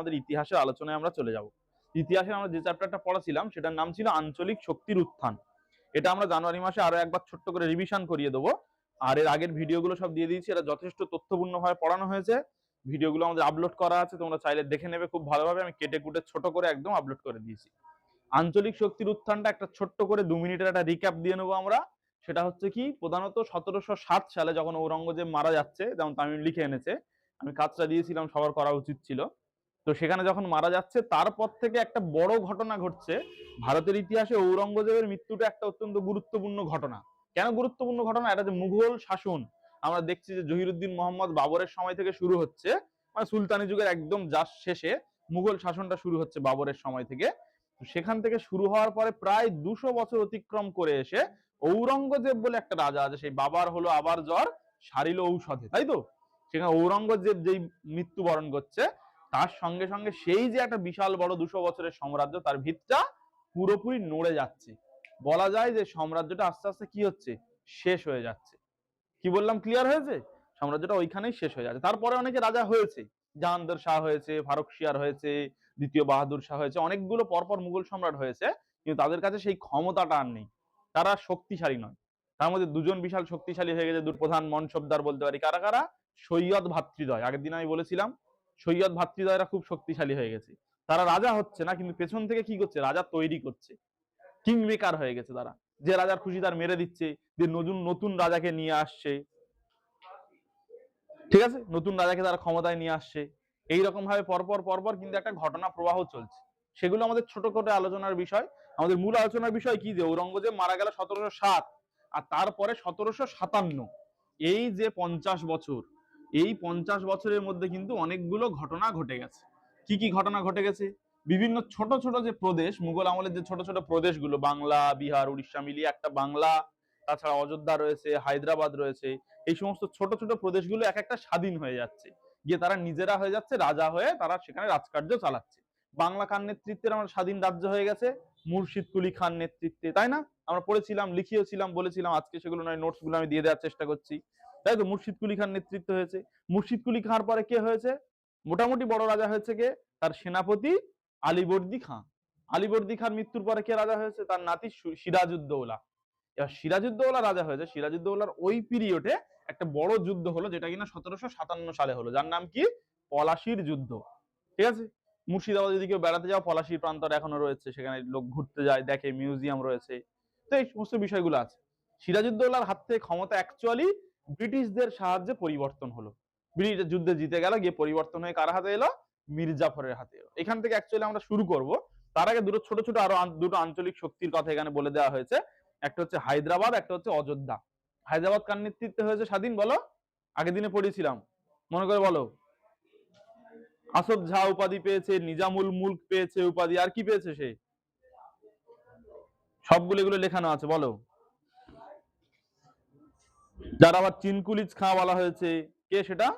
আমাদের ইতিহাসের আলোচনায় আমরা চলে যাব। ইতিহাসে আমরা যে চ্যাপ্টারটা পড়াছিলাম, সেটার নাম ছিল আঞ্চলিক শক্তির উত্থান। এটা আমরা জানুয়ারি মাসে আরও একবার ছোট্ট করে রিভিশন করিয়ে দেবো। আর এর আগের ভিডিওগুলো সব দিয়ে দিয়েছি, এটা যথেষ্ট তথ্যপূর্ণভাবে পড়ানো হয়েছে। ভিডিওগুলো আমাদের আপলোড করা আছে, তোমরা চাইলে দেখে নেবে খুব ভালোভাবে। আমি কেটে কুটে ছোট করে একদম আপলোড করে দিয়েছি। আঞ্চলিক শক্তির উত্থানটা একটা ছোট্ট করে দু মিনিটের একটা রিক্যাপ দিয়ে নেব আমরা। সেটা হচ্ছে কি, প্রধানত সতেরোশো সাত সালে যখন ঔরঙ্গজেব মারা যাচ্ছে, যেমন তামিম লিখে এনেছে, আমি কাজটা দিয়েছিলাম, সবার করা উচিত ছিল। তো সেখানে যখন মারা যাচ্ছে, তারপর থেকে একটা বড় ঘটনা ঘটছে। ভারতের ইতিহাসে ঔরঙ্গজেবের মৃত্যুটা একটা অত্যন্ত গুরুত্বপূর্ণ ঘটনা। কেন গুরুত্বপূর্ণ ঘটনা? এটা যে মুঘল শাসন। আমরা দেখছি যে জহিরুদ্দিন মোহাম্মদ বাবরের সময় থেকে শুরু হচ্ছে। মানে সুলতানি যুগের একদম যার শেষে মুঘল শাসনটা শুরু হচ্ছে বাবরের সময় থেকে। সেখান থেকে শুরু হওয়ার পরে প্রায় দুশো বছর অতিক্রম করে এসে ঔরঙ্গজেব বলে একটা রাজা আছে, সেই বাবার হলো আবার জ্বর, সারিল ঔষধে, তাই তো? সেখানে ঔরঙ্গজেব যেই মৃত্যুবরণ করছে তার সঙ্গে সঙ্গে সেই যে একটা বিশাল বড় দুশো বছরের সাম্রাজ্য, তার ভিতটা পুরোপুরি নড়ে যাচ্ছে। বলা যায় যে সাম্রাজ্যটা আস্তে আস্তে কি হচ্ছে? শেষ হয়ে যাচ্ছে। কি বললাম? ক্লিয়ার হয়েছে? সাম্রাজ্যটা ওইখানেই শেষ হয়ে যাচ্ছে। তারপরে অনেকে রাজা হয়েছে। জাহানদার শাহ হয়েছে, ফারুক শিয়ার হয়েছে, দ্বিতীয় বাহাদুর শাহ হয়েছে, অনেকগুলো পরপর মুঘল সম্রাট হয়েছে, কিন্তু তাদের কাছে সেই ক্ষমতাটা আর নেই। তারা শক্তিশালী নয়। তার মধ্যে দুজন বিশাল শক্তিশালী হয়ে গেছে। দুর প্রধান মনসবদার বলতে পারি। কারা কারা? সৈয়দ ভাতৃদ্বয়। আগের দিন আমি বলেছিলাম সৈয়দ ভাতৃদ্বয়রা খুব শক্তিশালী হয়ে গেছে। তারা রাজা হচ্ছে না, কিন্তু পেছন থেকে কি করছে? রাজা তৈরি করছে। কিং মেকার হয়ে গেছে তারা। যে রাজার খুশি তার মেরে দিচ্ছে, যে নতুন নতুন রাজাকে নিয়ে আসছে। ঠিক আছে? নতুন রাজাকে তারা ক্ষমতায় নিয়ে আসছে। এইরকম ভাবে পরপর পরপর কিন্তু একটা ঘটনা প্রবাহ চলছে। সেগুলো আমাদের ছোট করে আলোচনার বিষয়। আমাদের মূল আলোচনার বিষয় কি যে, ঔরঙ্গজেব মারা গেল সতেরোশো সাত, আর তারপরে সতেরোশো সাতান্ন। এই যে পঞ্চাশ বছর এই পঞ্চাশ বছরের মধ্যে কিন্তু অনেকগুলো ঘটনা ঘটে গেছে। কি কি ঘটনা ঘটে গেছে? বিভিন্ন ছোট ছোট যে প্রদেশ, মুঘল আমলের যে ছোট ছোট প্রদেশগুলো, বাংলা, বিহার, উড়িষ্যা মিলিয়ে একটা বাংলা, তাছাড়া অযোধ্যা রয়েছে, হায়দ্রাবাদ রয়েছে, এই সমস্ত ছোট ছোট প্রদেশগুলো এক একটা স্বাধীন হয়ে যাচ্ছে। গিয়ে তারা নিজেরা হয়ে যাচ্ছে, রাজা হয়ে তারা সেখানে রাজকার্য চালাচ্ছে। বাংলা খান নেতৃত্বের আমার স্বাধীন রাজ্য হয়ে গেছে, মুর্শিদ কুলি খান নেতৃত্বে, তাই না? আমরা পড়েছিলাম, লিখিয়েছিলাম, বলেছিলাম, আজকে সেগুলো নয় নোটসগুলো আমি দিয়ে দেওয়ার চেষ্টা করছি। তাই তো? মুর্শিদ কুলি খান নেতৃত্ব হয়েছে। মুর্শিদ কুলি খান পরে কে হয়েছে? মোটামুটি বড় রাজা হয়েছে কে? তার সেনাপতি আলিবর্দি খান আলিবর্দি খান মৃত্যুর পরে কে রাজা হয়েছে? তার নাতি সু- সিরাজউদ্দৌলা। এবার সিরাজউদ্দৌলা রাজা হয়েছে। সিরাজউদ্দৌলার ওই পিরিয়ডে একটা বড় যুদ্ধ হলো, যেটা কিনা সতেরোশো সাতান্ন সালে হলো। যার নাম কি? পলাশির যুদ্ধ। ঠিক আছে? মুর্শিদাবাদ যদি কেউ বেড়াতে যাও, পলাশির প্রান্তর এখনও রয়েছে। সেখানে লোক ঘুরতে যায়, দেখে, মিউজিয়াম রয়েছে। তো এই সমস্ত বিষয়গুলো আছে। সিরাজউদ্দৌলার হাত থেকে ক্ষমতা অ্যাকচুয়ালি ব্রিটিশদের সাহায্যে পরিবর্তন হলো। ব্রিটিশ যুদ্ধে জিতে গেল, গিয়ে পরিবর্তন হয়ে কার হাতে এলো? মির্জাফরের হাতে এলো। এখান থেকে অ্যাকচুয়ালি আমরা শুরু করব। তার আগে দুটো ছোট ছোট আরও দুটো আঞ্চলিক শক্তির কথা এখানে বলে দেওয়া হয়েছে। একটা হচ্ছে হায়দ্রাবাদ, একটা হচ্ছে অযোধ্যা। হায়দ্রাবাদ কার নেতৃত্বে হয়েছে স্বাধীন বলো? আগের দিনে পড়েছিলাম। মনে করে বলো? আসফ ঝা উপাধি পেয়েছে, নিজামুল মুলক পেয়েছে উপাধি। আর কি পেয়েছে সে? সবগুলো এগুলো লেখানো আছে, বলো। যার আবার চিনকুলিজ খাঁ বলা হয়েছে, কে সেটা?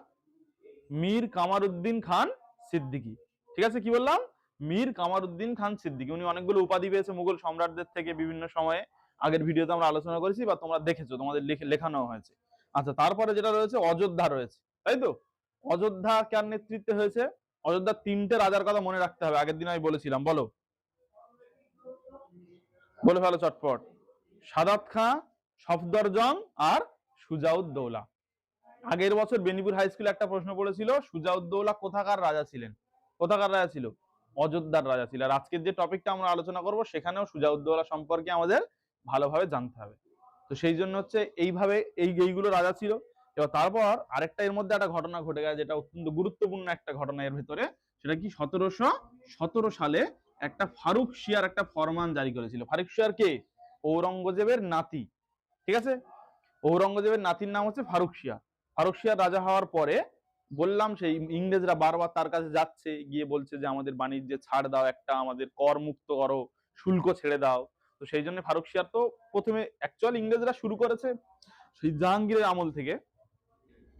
মীর কামারউদ্দিন খান সিদ্দিকী। ঠিক আছে, কি বললাম? মীর কামারউদ্দিন খান সিদ্দিকী। উনি অনেকগুলো উপাধি পেয়েছে মুঘল সম্রাটদের থেকে বিভিন্ন সময়ে। আগের ভিডিওতে আমরা আলোচনা করেছি বা তোমরা দেখেছ, তোমাদের লেখানো হয়েছে। আচ্ছা তারপরে যেটা রয়েছে, অযোধ্যা রয়েছে। তাই তো? অযোধ্যা কার নেতৃত্বে হয়েছে? অযোধ্যার তিনটে রাজার কথা মনে রাখতে হবে। আগের দিন আমি বলেছিলাম, বলো। বলে ফেলো চটপট। সাদাত খাঁ, সফদরজং আর সুজাউদ্দৌলা। আগের বছর বেনিপুর হাই স্কুলে একটা প্রশ্ন পড়েছিল, সুজাউদ্দৌলা কোথাকার রাজা ছিলেন? কোথাকার রাজা ছিল? অযোধ্যার রাজা ছিল। আর আজকের যে টপিকটা আমরা আলোচনা করব, সেখানেও সুজাউদ্দৌলা সম্পর্কে আমাদের ভালোভাবে জানতে হবে। তো সেই জন্য হচ্ছে এইভাবে এই এইগুলো রাজা ছিল। এবার তারপর আরেকটা এর মধ্যে একটা ঘটনা ঘটে গেছে, যেটা অত্যন্ত গুরুত্বপূর্ণ একটা ঘটনা এর ভেতরে। সেটা কি সতেরোশো সতেরো সালে একটা ফারুক শিয়ার একটা ফরমান জারি করেছিল। ফারুক শিয়ার কে? ঔরঙ্গজেবের নাতি। ঠিক আছে? ঔরঙ্গজেবের নাতির নাম হচ্ছে ফারুক শিয়া। ফারুক শিয়ার রাজা হওয়ার পরে বললাম সেই ইংরেজরা বারবার তার কাছে যাচ্ছে, গিয়ে বলছে যে আমাদের বাণিজ্যে ছাড় দাও, একটা আমাদের কর মুক্ত করো, শুল্ক ছেড়ে দাও। তো সেই জন্য ফারুক শিয়ার তো প্রথমে অ্যাকচুয়াল ইংরেজরা শুরু করেছে সেই জাহাঙ্গীরের আমল থেকে।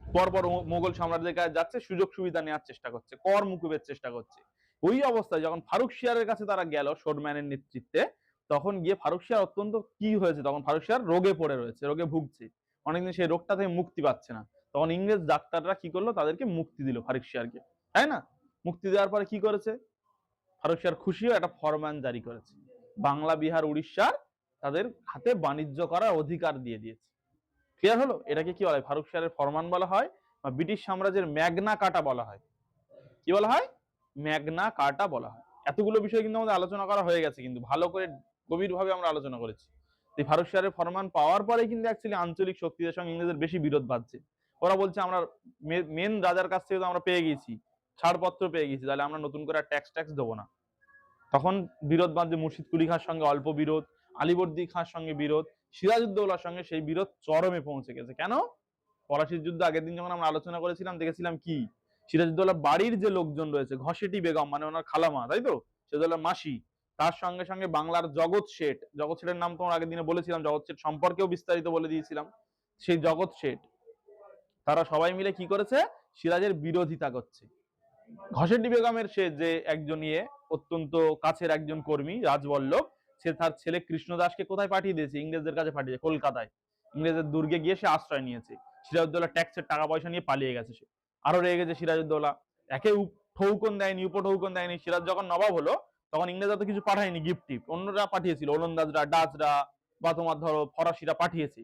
পরপর মোগল সাম্রাজ্যের কাছে যাচ্ছে, সুযোগ সুবিধা নেওয়ার চেষ্টা করছে, কর মুকুবের চেষ্টা করছে। ওই অবস্থায় যখন ফারুক শিয়ারের কাছে তারা গেল, শোরম্যানের নেতৃত্বে তখন গিয়ে ফারুক শিয়ার অত্যন্ত কি হয়েছে? তখন ফারুক শিয়ার রোগে পড়ে রয়েছে, রোগে ভুগছে। অনেকদিন সেই রোগটা থেকে মুক্তি পাচ্ছে না। তখন ইংরেজ ডাক্তাররা কি করল? তাদেরকে মুক্তি দিল ফারুক শিয়ারকে। তাই না? মুক্তি দেওয়ার পরে কি করেছে? ফারুক শাহর খুশিও একটা ফরমান জারি করেছে। বাংলা, বিহার উড়িষ্যার তাদের হাতে বাণিজ্য করার অধিকার দিয়ে দিয়েছে। ক্লিয়ার হলো? এটাকে কি বলা? হয় ফারুক শাহের ফরমান বলা হয় বা ব্রিটিশ সাম্রাজ্যের ম্যাগনা কাটা বলা হয়। কি বলা হয়? ম্যাগনা কাটা বলা হয়। এতগুলো বিষয় কিন্তু আমাদের আলোচনা করা হয়ে গেছে কিন্তু ভালো করে গভীরভাবে আমরা আলোচনা করেছি। এই ফারুক শাহের ফরমান পাওয়ার পরে কিন্তু অ্যাকচুয়ালি আঞ্চলিক শক্তিদের সঙ্গে ইংরেজদের বেশি বিরোধ বাঁধছে। ওরা বলছে আমরা মেন রাজার কাছ থেকে তো আমরা পেয়ে গেছি, ছাড়পত্র পেয়ে গেছি, তাহলে আমরা নতুন করে ট্যাক্স ট্যাক্স দেবো না। তখন বিরোধ বাঁধছে মুর্শিদ কুলি খাঁর সঙ্গে অল্প বিরোধ, আলিবর্দি খাঁর সঙ্গে বিরোধ, সিরাজউদ্দৌলার সঙ্গে সেই বিরোধ চরমে পৌঁছে গেছে। কেন? পলাশির যুদ্ধ আগের দিন যখন আমরা আলোচনা করেছিলাম, দেখেছিলাম কি? সিরাজউদ্দৌলার বাড়ির যে লোকজন রয়েছে ঘসেটি বেগম মানে ওনার খালামা, তাই তো? সিরাজউদ্দৌলার মাসি তার সঙ্গে সঙ্গে বাংলার জগৎ শেঠ, জগৎ শেঠের নাম তোমার আগের দিনে বলেছিলাম, জগৎ শেঠ সম্পর্কেও বিস্তারিত বলে দিয়েছিলাম। সেই জগৎ শেঠ, তারা সবাই মিলে কি করেছে? সিরাজের বিরোধিতা করছে। ঘসেটি বেগমের সে যে একজন ইয়ে অত্যন্ত কাছের একজন কর্মী, রাজবল্লভ, সে তার ছেলে কৃষ্ণদাসকে কোথায় পাঠিয়ে দিয়েছে? ইংরেজদের কাছে পাঠিয়েছে কলকাতায়। ইংরেজের দুর্গে গিয়ে সে আশ্রয় নিয়েছে। সিরাজউদ্দৌলা ট্যাক্সের টাকা পয়সা নিয়ে পালিয়ে গেছে সে। আরও রেগে গেছে সিরাজউদ্দৌলা। একে ঠৌকন দেয়নি, উপঠৌকন দেয়নি। সিরাজ যখন নবাব হলো তখন ইংরেজরা তো কিছু পাঠায়নি গিফট টিফট অন্যরা পাঠিয়েছিল, ওলন্দাজরা, ডাচরা, বা তোমার ধরো ফরাসিরা পাঠিয়েছে।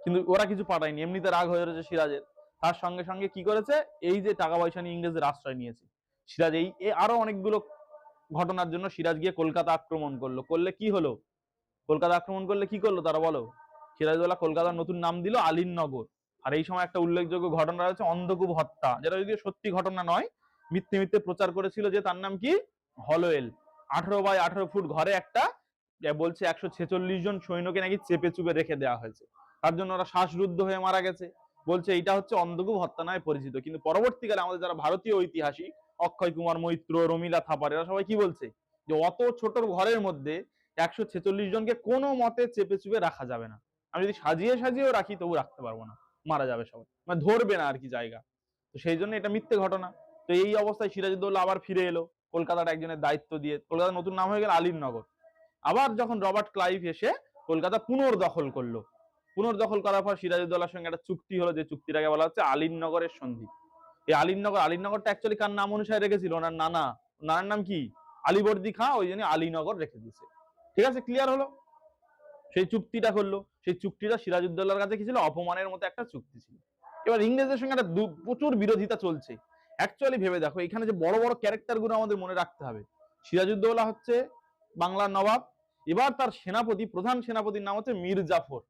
কিন্তু ওরা কিছু পাঠায়নি, এমনিতে রাগ হয়ে রয়েছে সিরাজের। তার সঙ্গে সঙ্গে কি করেছে? এই যে টাকা পয়সা নিয়ে ইংরেজদের আশ্রয় নিয়েছে। সিরাজ এই আরও অনেকগুলো ঘটনার জন্য সিরাজ গিয়ে কলকাতা আক্রমণ করল। করলে কি হলো? কলকাতা আক্রমণ করলে কি করল তারা বলো? সিরাজউদ্দৌলা কলকাতার নতুন নাম দিল আলীননগর আর এই সময় একটা উল্লেখযোগ্য ঘটনা রয়েছে, অন্ধকূপ হত্যা। যেটা যদিও সত্যি ঘটনা নয়, মিথ্যে মিথ্যে প্রচার করেছিল যে তার নাম কি? হলোয়েল আঠারো বাই আঠারো ফুট ঘরে একটা বলছে একশো ছেচল্লিশ জন সৈন্যকে নাকি চেপে চুপে রেখে দেওয়া হয়েছে। তার জন্য ওরা শ্বাসরুদ্ধ হয়ে মারা গেছে। বলছে এইটা হচ্ছে অন্ধকূপ হত্যা নামে পরিচিত। কিন্তু পরবর্তীকালে আমাদের যারা ভারতীয় ঐতিহাসিক, অক্ষয় কুমার মৈত্র, রমিলা থাপার, এরা সবাই কি বলছে? যে অত ছোট ঘরের মধ্যে একশো ছেচল্লিশ জনকে কোনো মতে চেপে চুপে রাখা যাবে না। আমি যদি সাজিয়ে সাজিয়েও রাখি, তবু রাখতে পারব না। মারা যাবে সবাই। মানে ধরবে না আর কি জায়গা। তো সেই জন্য এটা মিথ্যে ঘটনা। তো এই অবস্থায় সিরাজউদ্দৌলা আবার ফিরে এলো। কলকাতার একজনের দায়িত্ব দিয়ে, কলকাতার নতুন নাম হয়ে গেল আলীনগর আবার যখন রবার্ট ক্লাইভ এসে কলকাতা পুনর্দখল করল। পুনর্দখল করার পর সিরাজউদ্দৌলার সঙ্গে একটা চুক্তি হলো, যে চুক্তিটাকে বলা হচ্ছে আলীনগরের সন্ধি। এই আলীনগর আলীনগরটা অ্যাকচুয়ালি কার নাম অনুসারে রেখেছিল? ওনার নানা। নানার নাম কি? আলীবর্দী খাঁ, ওই জন্য আলীনগর রেখে দিয়েছে। ঠিক আছে ক্লিয়ার হলো? সেই চুক্তিটা করল। সেই চুক্তিটা সিরাজউদ্দৌলার কাছে কি ছিল? অপমানের মতো একটা চুক্তি ছিল। এবার ইংরেজদের সঙ্গে একটা প্রচুর বিরোধিতা চলছে। অ্যাকচুয়ালি ভেবে দেখো, এখানে যে বড় বড় ক্যারেক্টারগুলো আমাদের মনে রাখতে হবে। সিরাজউদ্দৌলা হচ্ছে বাংলার নবাব, এবার তার সেনাপতি, প্রধান সেনাপতির নাম হচ্ছে মীর জাফর।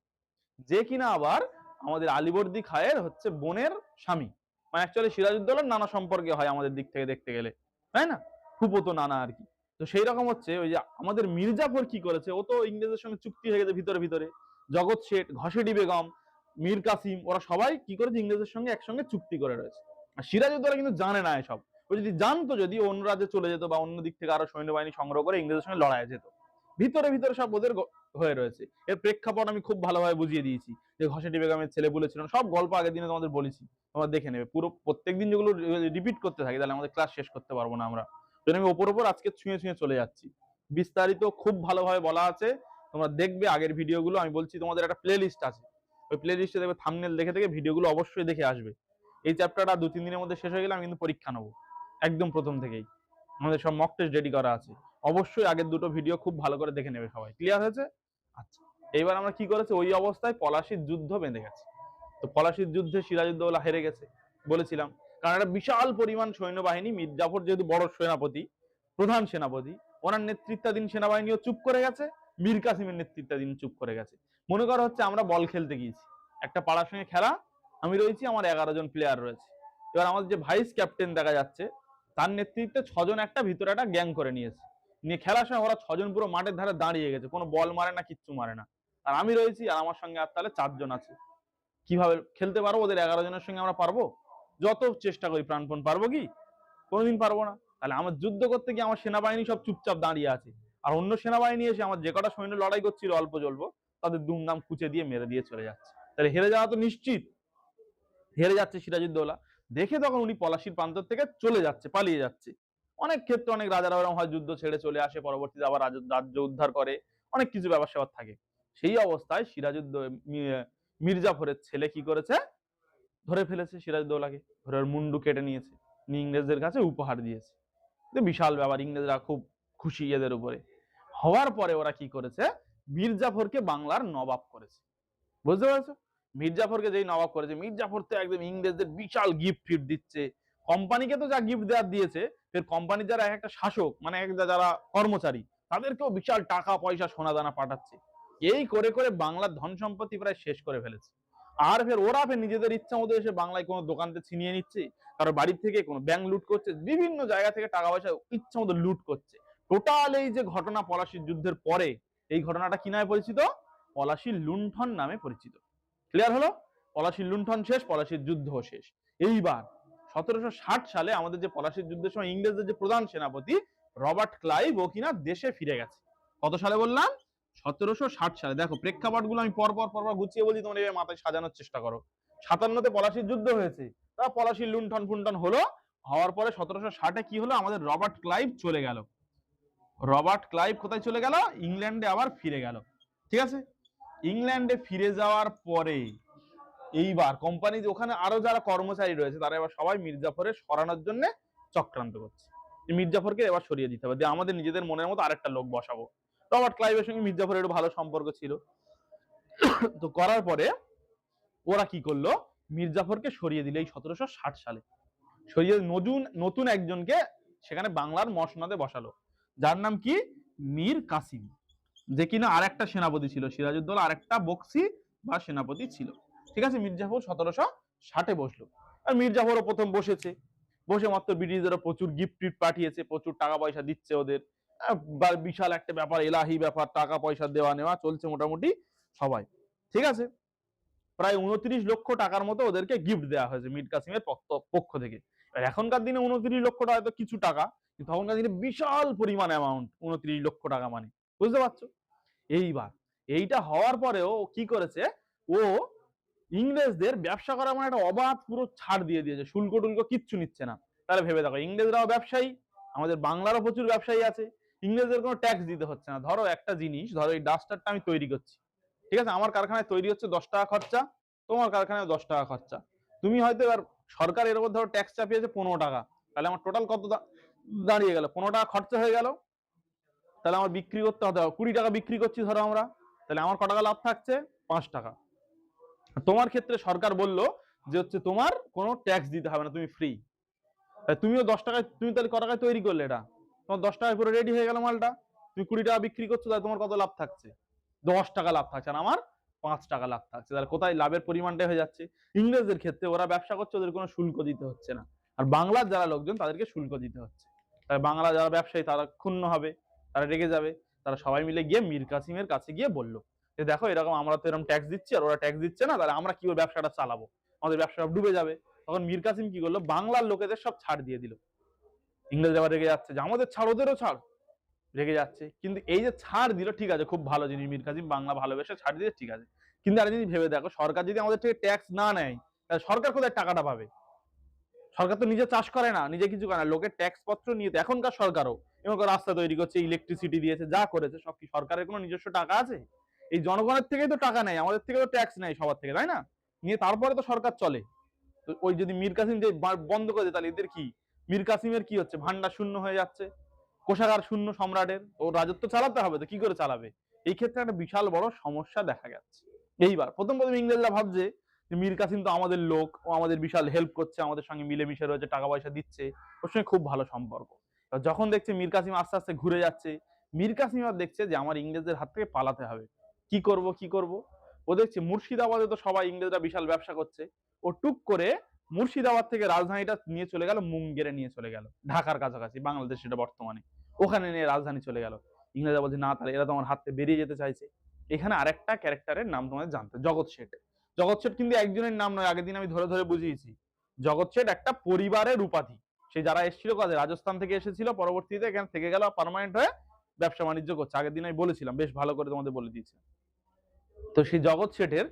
যে কিনা আবার আমাদের আলিবর্দী খায়ের হচ্ছে বোনের স্বামী। মানে অ্যাকচুয়ালি সিরাজউদ্দৌলার নানা সম্পর্কে হয় আমাদের দিক থেকে দেখতে গেলে। তাই না? ফুপতো নানা আর কি। তো সেই রকম হচ্ছে, ওই যে আমাদের মির্জাফর কি করেছে, ও তো ইংরেজের সঙ্গে চুক্তি হয়ে গেছে ভিতরে ভিতরে। জগৎ শেঠ ঘসেডি বেগম, মীর কাসিম, ওরা সবাই কি করেছে ইংরেজের সঙ্গে একসঙ্গে চুক্তি করে রয়েছে। সিরাজউদ্দৌলা কিন্তু জানে না এসব। ও যদি জানতো যদি অন্য রাজ্যে চলে যেত বা অন্য দিক থেকে আরও সৈন্যবাহিনী সংগ্রহ করে ইংরেজের সঙ্গে লড়াই যেত। ভিতরে ভিতরে সব ওদের হয়ে রয়েছে। এর প্রেক্ষাপট আমি খুব ভালোভাবে বুঝিয়ে দিয়েছি যে ঘসেটি বেগমের ছেলে বলেছিলেন সব গল্প আগের দিনে তোমাদের বলেছি, তোমরা দেখে নেবে। পুরো প্রত্যেকদিন যেগুলো রিপিট করতে থাকি, তাহলে আমাদের ক্লাস শেষ করতে পারব না আমরা। আমি ওপর ওপর আজকে ছুঁয়ে ছুঁয়ে চলে যাচ্ছি। বিস্তারিত খুব ভালোভাবে বলা আছে। তোমরা দেখবে আগের ভিডিওগুলো আমি বলছি তোমাদের একটা প্লে লিস্ট আছে। ওই প্লে লিস্টে দেখবে থামনেল দেখে দেখে ভিডিওগুলো অবশ্যই দেখে আসবে। এই চ্যাপ্টারটা দু, তিন দিনের মধ্যে শেষ হয়ে গেলে আমি কিন্তু পরীক্ষা নেব। একদম প্রথম থেকেই। আমাদের সব মক টেস্ট রেডি করা আছে। অবশ্যই আগের দুটো ভিডিও খুব ভালো করে দেখে নেবে সবাই। ক্লিয়ার হয়েছে? আচ্ছা। এইবার আমরা কি করেছি? ওই অবস্থায় পলাশির যুদ্ধ বেঁধে গেছে। তো পলাশির যুদ্ধে সিরাজউদ্দৌলা হেরে গেছে, বলেছিলাম। কারণ একটা বিশাল পরিমাণ সৈন্যবাহিনী, মির্জাফর যেহেতু বড় সেনাপতি, প্রধান সেনাপতি, ওনার নেতৃত্বাধীন সেনাবাহিনীও চুপ করে গেছে, মীর কাসিমের নেতৃত্বাধীন চুপ করে গেছে। মনে করা হচ্ছে আমরা বল খেলতে গিয়েছি। একটা পাড়ার সঙ্গে খেলা আমি রয়েছি, আমার এগারো জন প্লেয়ার রয়েছে। এবার আমাদের যে ভাইস ক্যাপ্টেন দেখা যাচ্ছে, তার নেতৃত্বে ছজন একটা ভিতরে একটা গ্যাং করে নিয়েছে। নিয়ে খেলার সময় ওরা ছজন পুরো মাঠের ধারে দাঁড়িয়ে গেছে, কোনো বল মারে না, কিচ্ছু মারে না। আর আমি রয়েছি, আর আমার সঙ্গে আর তাহলে চারজন আছে। কীভাবে খেলতে পারব? ওদের এগারো জনের সঙ্গে আমরা পারব? যত চেষ্টা করি, প্রাণপণ পারব কি? কোনোদিন পারব না। তাহলে আমার যুদ্ধ করতে গিয়ে আমার সেনাবাহিনী সব চুপচাপ দাঁড়িয়ে আছে। আর অন্য সেনাবাহিনী এসে আমার যে কটা সৈন্য লড়াই করছিল, অল্প জল্প তাদের দুমদাম কুচে দিয়ে মেরে দিয়ে চলে যাচ্ছে। তাহলে হেরে যাওয়া তো নিশ্চিত। হেরে যাচ্ছে সিরাজউদ্দৌলা। দেখে তখন উনি পলাশির প্রান্তর থেকে চলে যাচ্ছে, পালিয়ে যাচ্ছে। অনেক ক্ষেত্রে অনেক রাজারা ওরকম হয়, যুদ্ধ ছেড়ে চলে আসে, পরবর্তীতে আবার রাজ্য উদ্ধার করে। অনেক কিছু ব্যাপার স্যাপার থাকে। সেই অবস্থায় সিরাজউদ্দ মি- মির্জাফরের ছেলে কি করেছে? ধরে ফেলেছে সিরাজউদ্দৌলাকে। ধরে মুন্ডু কেটে নিয়েছে। নিয়ে ইংরেজদের কাছে উপহার দিয়েছে। বিশাল ব্যাপার, ইংরেজরা খুব খুশি এদের উপরে। হওয়ার পরে ওরা কি করেছে? মির্জাফরকে বাংলার নবাব করেছে। বুঝতে পারছ? মির্জাফরকে যেই নবাব করেছে, মির্জাফর তো একদম ইংরেজদের বিশাল গিফট ফিফট দিচ্ছে। কোম্পানিকে তো যা গিফট দেওয়ার দিয়েছে, ফের কোম্পানির যারা এক একটা শাসক মানে এক যারা কর্মচারী, তাদেরকেও বিশাল টাকা, পয়সা সোনা দানা পাঠাচ্ছে। এই করে করে বাংলার ধন সম্পত্তি প্রায় শেষ করে ফেলেছে। আর ফের ওরা ফের নিজেদের ইচ্ছা মতো এসে বাংলায় কোনো দোকানতে ছিনিয়ে নিচ্ছে, কারও বাড়ির থেকে কোনো ব্যাংক লুট করছে, বিভিন্ন জায়গা থেকে টাকা পয়সা ইচ্ছা মতো লুট করছে। টোটাল এই যে ঘটনা পলাশির যুদ্ধের পরে, এই ঘটনাটা কি নামে পরিচিত? পলাশির লুণ্ঠন নামে পরিচিত। ক্লিয়ার হলো? পলাশির লুণ্ঠন শেষ, পলাশির যুদ্ধ শেষ। এইবার সতেরোশো ষাট সালে আমাদের যে পলাশির যুদ্ধের সময় ইংরেজদের যে প্রধান সেনাপতি, রবার্ট ক্লাইভ, ও কিনা দেশে ফিরে গেছে। কত সালে বললাম? সতেরোশো ষাট সালে। দেখো, প্রেক্ষাপটগুলো আমি পরপর পর পর পর গুছিয়ে বলছি তোমার এবার মাথায় সাজানোর চেষ্টা করো। সাতান্নতে পলাশির যুদ্ধ হয়েছে। তা পলাশির লুণ্ঠন ফুণ্ঠন হলো, হওয়ার পরে সতেরোশো ষাটে কি হলো? আমাদের রবার্ট ক্লাইভ চলে গেল। রবার্ট ক্লাইভ কোথায় চলে গেল? ইংল্যান্ডে আবার ফিরে গেল। ঠিক আছে? ইংল্যান্ডে ফিরে যাওয়ার পরে এইবার কোম্পানি ওখানে আরও যারা কর্মচারী রয়েছে, তারা এবার সবাই মির্জাফরের সরানোর জন্য চক্রান্ত করছে। মির্জাফরকে এবার সরিয়ে দিতে হবে। দিয়ে আমাদের নিজেদের মনের মতো আরেকটা লোক বসাবো। রবার্ট ক্লাইভের সঙ্গে মির্জাফরের একটু ভালো সম্পর্ক ছিল। তো করার পরে ওরা কি করল? মির্জাফরকে সরিয়ে দিলে এই সতেরোশো ষাট সালে। সরিয়ে নতুন নতুন একজনকে সেখানে বাংলার মসনদে বসালো। যার নাম কি? মীর কাসিম। যে কিনা আর একটা সেনাপতি ছিল, সিরাজউদ্দৌলা আর একটা বক্সি বা সেনাপতি ছিল। ঠিক আছে? মির্জাফর সতেরোশো ষাটে বসল। আর মির্জাফরও প্রথম বসেছে। বসে মাত্র ব্রিটিশদেরও প্রচুর গিফট টিফট পাঠিয়েছে, প্রচুর টাকা পয়সা দিচ্ছে ওদের। বিশাল একটা ব্যাপার, এলাহি ব্যাপার, টাকা পয়সা দেওয়া নেওয়া চলছে মোটামুটি সবাই। ঠিক আছে? প্রায় উনত্রিশ লক্ষ টাকার মতো ওদেরকে গিফট দেওয়া হয়েছে মির কাসিমের পক্ষ- পক্ষ থেকে। আর এখনকার দিনে উনত্রিশ লক্ষ টাকা তো কিছু টাকা, কিন্তু তখনকার দিনে বিশাল পরিমাণ অ্যামাউন্ট উনত্রিশ লক্ষ টাকা মানে। বুঝতে পারছ? এইবার। এইটা হওয়ার পরেও কি করেছে? ও ইংরেজদের ব্যবসা করা মানে একটা অবাধ পুরো ছাড় দিয়ে দিয়েছে। শুল্ক টুল্ক কিচ্ছু নিচ্ছে না। তাহলে ভেবে দেখো, ইংরেজরাও ব্যবসায়ী, আমাদের বাংলারও প্রচুর ব্যবসায়ী আছে। ইংরেজদের কোনো ট্যাক্স দিতে হচ্ছে না। ধরো একটা জিনিস, ধরো এই ডাস্টারটা আমি তৈরি করছি। ঠিক আছে? আমার কারখানায় তৈরি হচ্ছে দশ টাকা খরচা, তোমার কারখানায় দশ টাকা খরচা। তুমি হয়তো এবার সরকার এর উপর ধরো ট্যাক্স চাপিয়েছে পনেরো টাকা। তাহলে আমার টোটাল কত দাঁড়িয়ে গেল? পনেরো টাকা খরচা হয়ে গেল। তাহলে আমার বিক্রি করতে হবে। কুড়ি টাকা বিক্রি করছি, ধরো আমরা। তাহলে আমার ক টাকা লাভ থাকছে? পাঁচ টাকা। তোমার ক্ষেত্রে সরকার বলল যে হচ্ছে তোমার কোনো ট্যাক্স দিতে হবে না, তুমি ফ্রি তুমিও দশ টাকায়, তুমি তাহলে ক টাকায় তৈরি করলে এটা? তোমার দশ টাকায় পুরো রেডি হয়ে গেল মালটা। তুমি কুড়ি টাকা বিক্রি করছ, তাহলে তোমার কত লাভ থাকছে? দশ টাকা লাভ থাকছে, আর আমার পাঁচ টাকা লাভ থাকছে। তাহলে কোথায় লাভের পরিমাণটা হয়ে যাচ্ছে? ইংরেজদের ক্ষেত্রে ওরা ব্যবসা করছে, ওদের কোনো শুল্ক দিতে হচ্ছে না। আর বাংলার যারা লোকজন, তাদেরকে শুল্ক দিতে হচ্ছে। তাই বাংলা যারা ব্যবসায়ী, তারা ক্ষুণ্ণ হবে। তারা রেগে যাবে। তারা সবাই মিলে গিয়ে মীর কাসিমের কাছে গিয়ে বলল যে, দেখো, এরকম আমরা তো এরকম ট্যাক্স দিচ্ছি আর ওরা ট্যাক্স দিচ্ছে না, তাহলে আমরা কি করে ব্যবসাটা চালাবো? আমাদের ব্যবসাটা ডুবে যাবে। তখন মীর কাসিম কি করল? বাংলার লোকেদের সব ছাড় দিয়ে দিল। ইংরেজ আবার রেগে যাচ্ছে, যে আমাদের ছাড়, ওদেরও ছাড়। রেগে যাচ্ছে। কিন্তু এই যে ছাড় দিল, ঠিক আছে, খুব ভালো জিনিস মীর কাসিম, বাংলা ভালোবেসে ছাড় দিয়ে ঠিক আছে। কিন্তু আর জিনিস ভেবে দেখো, সরকার যদি আমাদের থেকে ট্যাক্স না নেয়, তাহলে সরকার কোথায় টাকাটা পাবে? সরকার তো নিজে চাষ করে না, নিজে কিছু করে না। লোকের ট্যাক্স পত্র নিয়ে এখনকার সরকারও করে রাস্তা তৈরি করছে ইলেকট্রিসিটি দিয়েছে, যা করেছে, সব কি সরকারের কোনো নিজস্ব টাকা আছে? এই জনগণের থেকেই তো টাকা নেয়, আমাদের থেকে তো ট্যাক্স নেয় সবার থেকে, তাই না? নিয়ে তারপরে তো সরকার চলে। তো ওই যদি মীর কাসিম যে বন্ধ করে দেয়, তাহলে এদের কি? মীর কাসিমের কি হচ্ছে? ভান্ডার শূন্য হয়ে যাচ্ছে। কোষাগার শূন্য সম্রাটের। ও রাজত্ব চালাতে হবে তো, কি করে চালাবে? এই ক্ষেত্রে একটা বিশাল বড় সমস্যা দেখা যাচ্ছে। এইবার প্রথম প্রথম ইংরেজরা ভাবছে যে মীর কাসিম তো আমাদের লোক, ও আমাদের বিশাল হেল্প করছে, আমাদের সঙ্গে মিলেমিশে রয়েছে, টাকা পয়সা দিচ্ছে, ওর সঙ্গে খুব ভালো সম্পর্ক। যখন দেখছে মীর কাসিম আস্তে আস্তে ঘুরে যাচ্ছে, মীর কাসিম আর দেখছে যে আমার ইংরেজদের হাত থেকে পালাতে হবে। কি করব কি করব? ও দেখছে মুর্শিদাবাদে তো সবাই ইংরেজরা বিশাল ব্যবসা করছে। ও টুক করে মুর্শিদাবাদ থেকে রাজধানীটা নিয়ে চলে গেল, মুঙ্গেরে নিয়ে চলে গেল। ঢাকার কাছাকাছি, বাংলাদেশ এটা বর্তমানে। ওখানে নিয়ে রাজধানী চলে গেল। ইংরেজরা বলছে, না, তাহলে এরা তো আমার হাত বেরিয়ে যেতে চাইছে। এখানে আরেকটা ক্যারেক্টারের নাম তোমাদের জানতে জগৎ শেঠ। জগৎ শেঠ কিন্তু একজনের নাম নয়, আগের দিন আমি ধরে ধরে বুঝিয়েছি। জগৎ শেঠ একটা পরিবারের উপাধি। সে যারা এসেছিল কাজে রাজস্থান থেকে এসেছিল, পরবর্তীতে এখানে থেকে গেল পার্মানেন্ট হয়ে ব্যবসা বাণিজ্য করছে। আগের দিন আমি বলেছিলাম, বেশ ভালো করে তোমাদের বলে দিয়েছি। তো সেই জগৎ শেঠের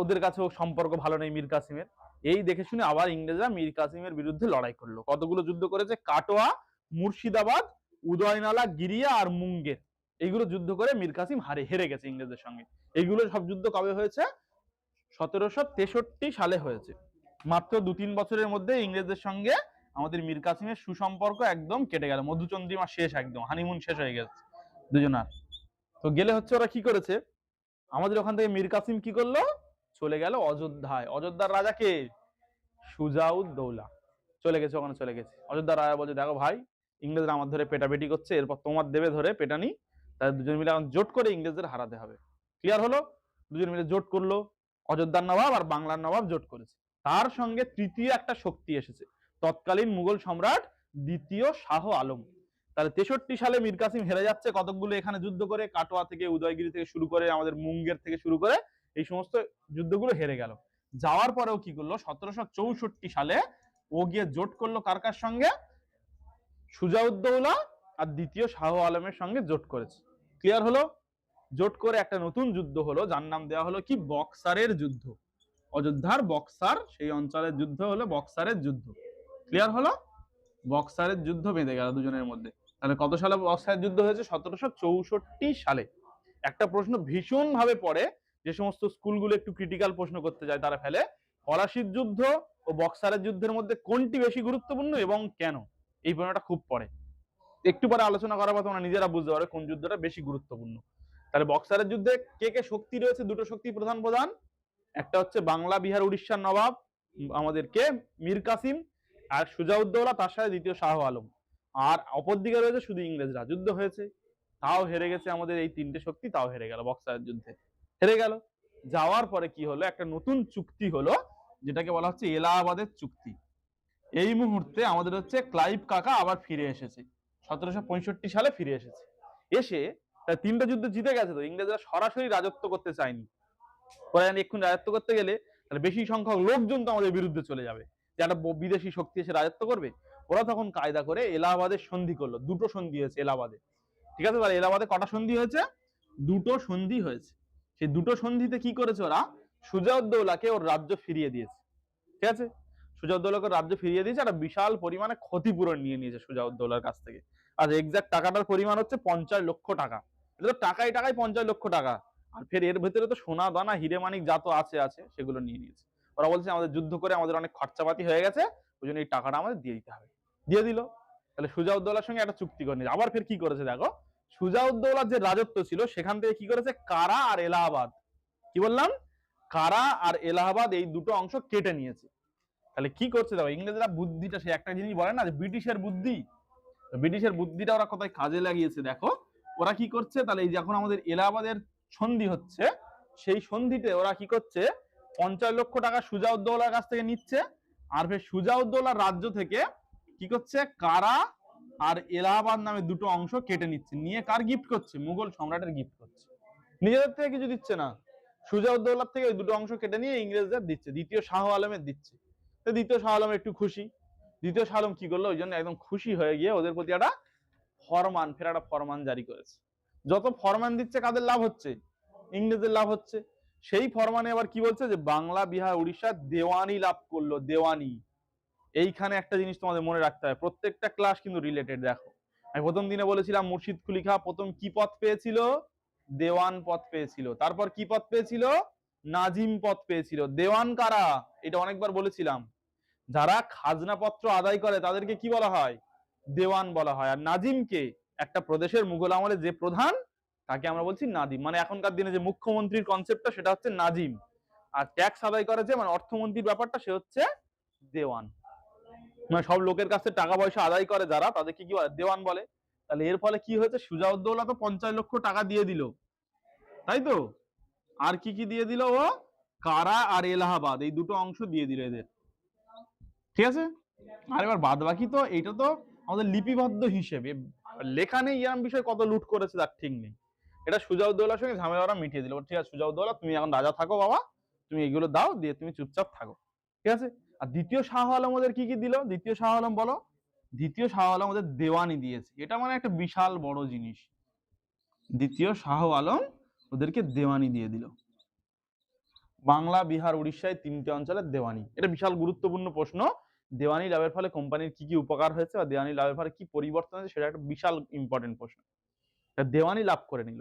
ওদের কাছেও সম্পর্ক ভালো নেই মীর কাসিমের। এই দেখে শুনে আবার ইংরেজরা মীর কাসিমের বিরুদ্ধে লড়াই করল। কতগুলো যুদ্ধ করেছে? কাটোয়া, মুর্শিদাবাদ, উদয়নালা, গিরিয়া আর মুঙ্গের। এইগুলো যুদ্ধ করে মীর কাসিম হারে, হেরে গেছে ইংরেজদের সঙ্গে। এইগুলো সব যুদ্ধ কবে হয়েছে? সতেরোশো তেষট্টি সালে হয়েছে। মাত্র দু তিন বছরের মধ্যে ইংরেজদের সঙ্গে আমাদের মীর কাসিমের সুসম্পর্ক একদম কেটে গেল। মধুচন্দ্রিমা শেষ একদম হানিমুন শেষ হয়ে গেছে দুজনার। তো গেলে হচ্ছে ওরা কি করেছে? আমাদের ওখান থেকে মীর কাসিম কি করল? চলে গেল অযোধ্যায়। অযোধ্যার রাজা কে? সুজাউদ্দৌলা। চলে গেছে, ওখানে চলে গেছে। অযোধ্যার রাজা বলছে, দেখো ভাই, ইংরেজরা আমার ধরে পেটাপেটি করছে, এরপর তোমার দেবে ধরে পেটানি। তাদের দুজন মিলে এখন জোট করে ইংরেজদের হারাতে হবে। ক্লিয়ার হলো? দুজন মিলে জোট করল। অযোধ্যার নবাব আর বাংলার নবাব জোট করেছে। তার সঙ্গে তৃতীয় একটা শক্তি এসেছে। তৎকালীন মুঘল সম্রাট দ্বিতীয় শাহ আলম। তাহলে তেষট্টি সালে মীর কাসিম হেরে যাচ্ছে, কতকগুলো এখানে যুদ্ধ করে, কাটোয়া থেকে, উদয়গিরি থেকে শুরু করে, আমাদের মুঙ্গের থেকে শুরু করে, এই সমস্ত যুদ্ধগুলো হেরে গেল। যাওয়ার পরেও কি করল? সতেরোশো চৌষট্টি সালে ও গিয়ে জোট করল কার কার সঙ্গে? সুজাউদ্দৌলা আর দ্বিতীয় শাহ আলমের সঙ্গে জোট করেছে। ক্লিয়ার হলো? জোট করে একটা নতুন যুদ্ধ হলো, যার নাম দেওয়া হলো কি? বক্সারের যুদ্ধ। অযোধ্যার বক্সার, সেই অঞ্চলের যুদ্ধ হলো বক্সারের যুদ্ধ। ক্লিয়ার হলো? বক্সারের যুদ্ধ বেঁধে গেল দুজনের মধ্যে। তাহলে কত সালে বক্সারের যুদ্ধ হয়েছে? সতেরোশো চৌষট্টি সালে। একটা প্রশ্ন ভীষণ ভাবে পড়ে। যে সমস্ত স্কুলগুলো একটু ক্রিটিক্যাল প্রশ্ন করতে যায় তারা ফেলে। পলাশির যুদ্ধ ও বক্সারের যুদ্ধের মধ্যে কোনটি বেশি গুরুত্বপূর্ণ এবং কেন? এই প্রশ্নটা খুব পড়ে। একটু পরে আলোচনা করার পর তোমরা নিজেরা বুঝতে পারবে কোন যুদ্ধটা বেশি গুরুত্বপূর্ণ। তাহলে বক্সারের যুদ্ধে কে কে শক্তি রয়েছে? দুটো শক্তি প্রধান প্রধান। একটা হচ্ছে বাংলা বিহার উড়িষ্যার নবাব। উম, আমাদের কে? মীর কাসিম। আর সুজাউদ্দৌলা তার সাথে দ্বিতীয় শাহ আলম। আর অপরদিকে রয়েছে শুধু ইংরেজরা যুদ্ধ হয়েছে। তাও হেরে গেছে আমাদের এই তিনটে শক্তি, তাও হেরে গেল বক্সারের যুদ্ধে। হেরে গেল। যাওয়ার পরে কি হলো? একটা নতুন চুক্তি হলো, যেটাকে বলা হচ্ছে এলাহাবাদের চুক্তি। এই মুহূর্তে আমাদের হচ্ছে ক্লাইভ কাকা আবার ফিরে এসেছে। সতেরোশো পঁয়ষট্টি সালে ফিরে এসেছে। এসে তার তিনটা যুদ্ধ জিতে গেছে তো, ইংরেজরা সরাসরি রাজত্ব করতে চায়নি। ওরা এক্ষুনি রাজত্ব করতে গেলে তাহলে বেশি সংখ্যক লোকজন তো আমাদের বিরুদ্ধে চলে যাবে। যে একটা বিদেশি শক্তি এসে রাজত্ব করবে, ওরা তখন কায়দা করে এলাহাবাদের সন্ধি করল, দুটো সন্ধি হয়েছে এলাহাবাদে। ঠিক আছে? এলাহাবাদে কটা সন্ধি হয়েছে? দুটো সন্ধি হয়েছে। সেই দুটো সন্ধিতে কি করেছে ওরা? সুজাউদ্দৌলাকে ওর রাজ্য ফিরিয়ে দিয়েছে। ঠিক আছে? সুজাউদ্দৌলাকে রাজ্য ফিরিয়ে দিয়েছে, একটা বিশাল পরিমাণে ক্ষতিপূরণ নিয়ে নিয়েছে সুজাউদ্দৌলার কাছ থেকে। আর এক্সাক্ট টাকাটার পরিমাণ হচ্ছে পঞ্চাশ লক্ষ টাকা। এটা তো টাকায় টাকায় পঞ্চাশ লক্ষ টাকা। আর ফের এর ভেতরে তো সোনা দানা হিরে মানিক যা তো আছে আছে, সেগুলো নিয়ে নিয়েছে। ওরা বলছে আমাদের যুদ্ধ করে আমাদের অনেক খরচাপাতি হয়ে গেছে, ওই জন্য এই টাকাটা আমাদের দিয়ে দিতে হবে। দিয়ে দিল। তাহলে সুজাউদ্দৌলার সঙ্গে একটা চুক্তি করে আবার ফের কি করেছে দেখো? সুজাউদ্দৌলার যে রাজত্ব ছিল, সেখান থেকে কি করেছে? কারা আর এলাহাবাদ। কি বললাম? কারা আর এলাহাবাদ এই দুটো অংশ কেটে নিয়েছে। তাহলে কি করছে দেখো? ইংরেজরা বুদ্ধিটা, সে একটা জিনিস বলে না যে ব্রিটিশের বুদ্ধি। ব্রিটিশের বুদ্ধিটা ওরা কোথায় কাজে লাগিয়েছে দেখো? ওরা কি করছে? তাহলে এই যখন আমাদের এলাহাবাদের সন্ধি হচ্ছে, সেই সন্ধিতে ওরা কি করছে? পঞ্চাশ লক্ষ টাকা সুজাউদ্দৌলার কাছ থেকে নিচ্ছে। আর ফের সুজাউদ্দৌলার রাজ্য থেকে কি করছে? কারা আর এলাহাবাদ নামে দুটো অংশ কেটে নিচ্ছে। নিয়ে কার গিফট করছে? মুঘল সম্রাটের গিফট করছে। নিজেদের থেকে কিছু দিচ্ছে না। সুজাউদ্দৌলার থেকে ওই দুটো অংশ কেটে নিয়ে ইংরেজদের দিচ্ছে। দ্বিতীয় শাহ আলমের দিচ্ছে। তো দ্বিতীয় শাহ আলম একটু খুশি। দ্বিতীয় শাহ আলম কি করল? ওই জন্য একদম খুশি হয়ে গিয়ে ওদের প্রতি একটা ফরমান, ফের একটা ফরমান জারি করেছে। যত ফরমান দিচ্ছে, কাদের লাভ হচ্ছে? ইংরেজদের লাভ হচ্ছে। সেই ফরমানে আবার কি বলছে যে বাংলা, বিহার, উড়িষ্যা দেওয়ানি লাভ করল, দেওয়ানি। এইখানে একটা জিনিস তোমাদের মনে রাখতে হয়, প্রত্যেকটা ক্লাস কিন্তু রিলেটেড দেখো। আমি প্রথম দিনে বলেছিলাম মুর্শিদ কুলি খাঁ প্রথম কি পদ পেয়েছিল? দেওয়ান পথ পেয়েছিল। তারপর কি পথ পেয়েছিল? নাজিম পথ পেয়েছিল। দেওয়ান কারা? এটা অনেকবার বলেছিলাম। যারা খাজনাপত্র আদায় করে, তাদেরকে কি বলা হয়? দেওয়ান বলা হয়। আর নাজিমকে, একটা প্রদেশের মুঘল আমলে যে প্রধান তাকে আমরা বলছি নাদিম। মানে এখনকার দিনে যে মুখ্যমন্ত্রীর কনসেপ্টটা সেটা হচ্ছে নাজিম। আর ট্যাক্স আদায় করে যে মানে অর্থমন্ত্রীর ব্যাপারটা সে হচ্ছে দেওয়ান। মানে সব লোকের কাছে টাকা পয়সা আদায় করে যারা, তাদেরকে কি বলে? দেওয়ান বলে। তাহলে এর ফলে কি হয়েছে? সুজাউদ্দৌলা তো পঞ্চাশ লক্ষ টাকা দিয়ে দিল। তাই তো? আর কি কি দিয়ে দিল ও? কারা আর এলাহাবাদ, এই দুটো অংশ দিয়ে দিল এদের। ঠিক আছে? আর এবার বাদ বাকি তো এটা তো আমাদের লিপিবদ্ধ হিসেবে। লেখা নেই, এরম বিষয় কত লুট করেছে, তার ঠিক নেই। এটা সুজাউদ্দৌলার সঙ্গে ঝামেলা মিটিয়ে দিল। ঠিক আছে সুজাউদ্দৌলা তুমি এখন রাজা থাকো বাবা, তুমি এগুলো দাও, দিয়ে তুমি চুপচাপ থাকো। ঠিক আছে? আর দ্বিতীয় শাহ আলম ওদের কি কি দিল? দ্বিতীয় শাহ আলম বলো? দ্বিতীয় শাহ আলম ওদের দেওয়ানি দিয়েছে। এটা মানে একটা বিশাল বড় জিনিস। দ্বিতীয় শাহ আলম ওদেরকে দেওয়ানি দিয়ে দিল। বাংলা, বিহার, উড়িষ্যায় তিনটে অঞ্চলের দেওয়ানি। এটা বিশাল গুরুত্বপূর্ণ প্রশ্ন। দেওয়ানি লাভের ফলে কোম্পানির কি কি উপকার হয়েছে বা দেওয়ানি লাভের ফলে কি পরিবর্তন হয়েছে, সেটা একটা বিশাল ইম্পর্টেন্ট প্রশ্ন। দেওয়ানি লাভ করে নিল।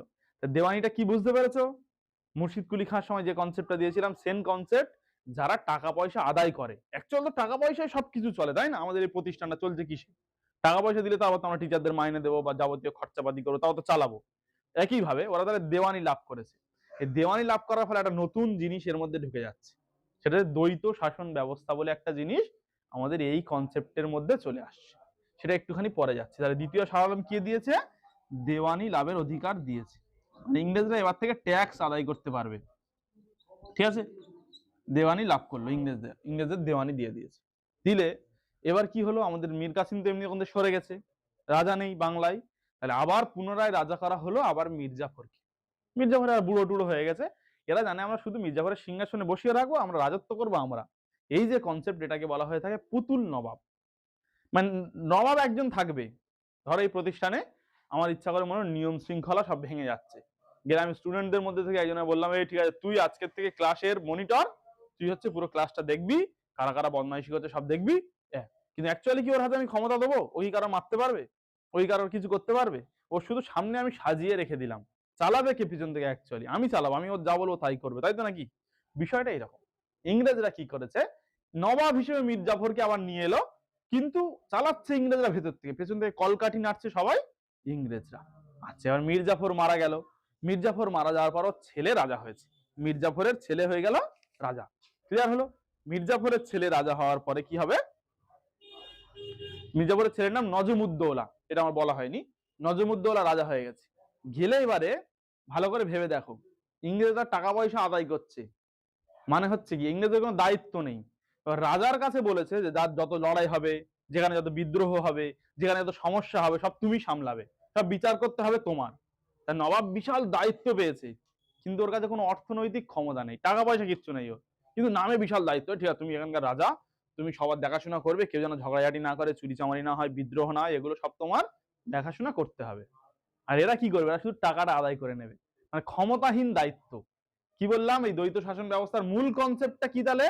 দেওয়ানিটা কি বুঝতে পেরেছ? মুর্শিদ কুলি খাঁর সময় যে কনসেপ্টটা দিয়েছিলাম সেম কনসেপ্ট যারা টাকা পয়সা আদায় করে। অ্যাকচুয়াল তো টাকা পয়সায় সবকিছু চলে, তাই না? আমাদের এই প্রতিষ্ঠানটা চলছে কিসে? টাকা পয়সা দিলে তো আবার তো আমরা টিচারদের মাইনে দেবো বা যাবতীয় খরচাপাতি করব, তাও তো চালাবো। একইভাবে ওরা তাহলে দেওয়ানি লাভ করেছে। এই দেওয়ানি লাভ করার ফলে একটা নতুন জিনিস এর মধ্যে ঢুকে যাচ্ছে। সেটা দ্বৈত শাসন ব্যবস্থা বলে একটা জিনিস আমাদের এই কনসেপ্টের মধ্যে চলে আসছে। সেটা একটুখানি পরে যাচ্ছে। তাহলে দ্বিতীয় আলম কি দিয়েছে? দেওয়ানি লাভের অধিকার দিয়েছে। ইংরেজরা এবার থেকে ট্যাক্স আদায় করতে পারবে। ঠিক আছে? দেওয়ানি লাভ করল, ইংরেজদের ইংরেজদের দেওয়ানি দিয়ে দিয়েছে। দিলে এবার কি হলো? আমাদের মীর কাসিম তো এমনি ওখান সরে গেছে। রাজা নেই বাংলায়। তাহলে আবার পুনরায় রাজা করা হলো আবার মির্জাফরকে মির্জাফর আর বুড়ো টুড়ো হয়ে গেছে। এরা জানে আমরা শুধু মির্জাফরের সিংহাসনে বসিয়ে রাখব, আমরা রাজত্ব করব আমরা। এই যে কনসেপ্ট এটাকে বলা হয়ে থাকে পুতুল নবাব। মানে নবাব একজন থাকবে। ধরো এই প্রতিষ্ঠানে আমার ইচ্ছা করে মনে নিয়ম শৃঙ্খলা সব ভেঙে যাচ্ছে। গেলে আমি স্টুডেন্টদের মধ্যে থেকে একজনে বললাম, এই ঠিক আছে, তুই আজকের থেকে ক্লাসের মনিটর তুই হচ্ছে পুরো ক্লাসটা দেখবি, কারা কারা বদমাইশি করছে সব দেখবি কিন্তু অ্যাকচুয়ালি কি ওর হাতে আমি ক্ষমতা দেবো? ওই কারও মারতে পারবে? ওই কারোর কিছু করতে পারবে? ওর শুধু সামনে আমি সাজিয়ে রেখে দিলাম। চালাবে কে পিছন থেকে অ্যাকচুয়ালি আমি চালাবো, আমি ওর যা বলব তাই করবে, তাই তো নাকি? বিষয়টা এরকম। ইংরেজরা কি করেছে? নবাব হিসেবে মীর জাফরকে আবার নিয়ে এলো, কিন্তু চালাচ্ছে ইংরেজরা ভেতর থেকে। পেছন থেকে কলকাঠি নাড়ছে সবাই ইংরেজরা। আচ্ছা এবার মীর জাফর মারা গেল। মীর জাফর মারা যাওয়ার পর ওর ছেলে রাজা হয়েছে। মীর জাফরের ছেলে হয়ে গেল রাজা। ক্লিয়ার হলো? মীর জাফরের ছেলে রাজা হওয়ার পরে কি হবে? মীর জাফরের ছেলের নাম নজমুদ্দৌলা। এটা আমার বলা হয়নি। নজমুদ্দৌলা রাজা হয়ে গেছে। গেলে এবারে ভালো করে ভেবে দেখো, ইংরেজরা টাকা পয়সা আদায় করছে। মানে হচ্ছে কি, ইংরেজদের কোনো দায়িত্ব নেই। রাজার কাছে বলেছে যে যার যত লড়াই হবে, যেখানে যত বিদ্রোহ হবে, যেখানে যত সমস্যা হবে, সব তুমি সামলাবে। সব বিচার করতে হবে তোমার। তা নবাব বিশাল দায়িত্ব পেয়েছে, কিন্তু ওর কাছে কোনো অর্থনৈতিক ক্ষমতা নেই টাকা পয়সা কিচ্ছু নেই ওর। কিন্তু নামে বিশাল দায়িত্ব, ঠিক আছে, তুমি এখানকার রাজা, তুমি সবার দেখাশোনা করবে, কেউ যেন ঝগড়াঝাটি না করে চুরি চামারি না হয়, বিদ্রোহ না এগুলো সব তোমার দেখাশোনা করতে হবে। আর এরা কি করবে? এরা শুধু টাকাটা আদায় করে নেবে। মানে ক্ষমতাহীন দায়িত্ব। কি বললাম? এই দ্বৈত শাসন ব্যবস্থার মূল কনসেপ্টটা কি তাহলে?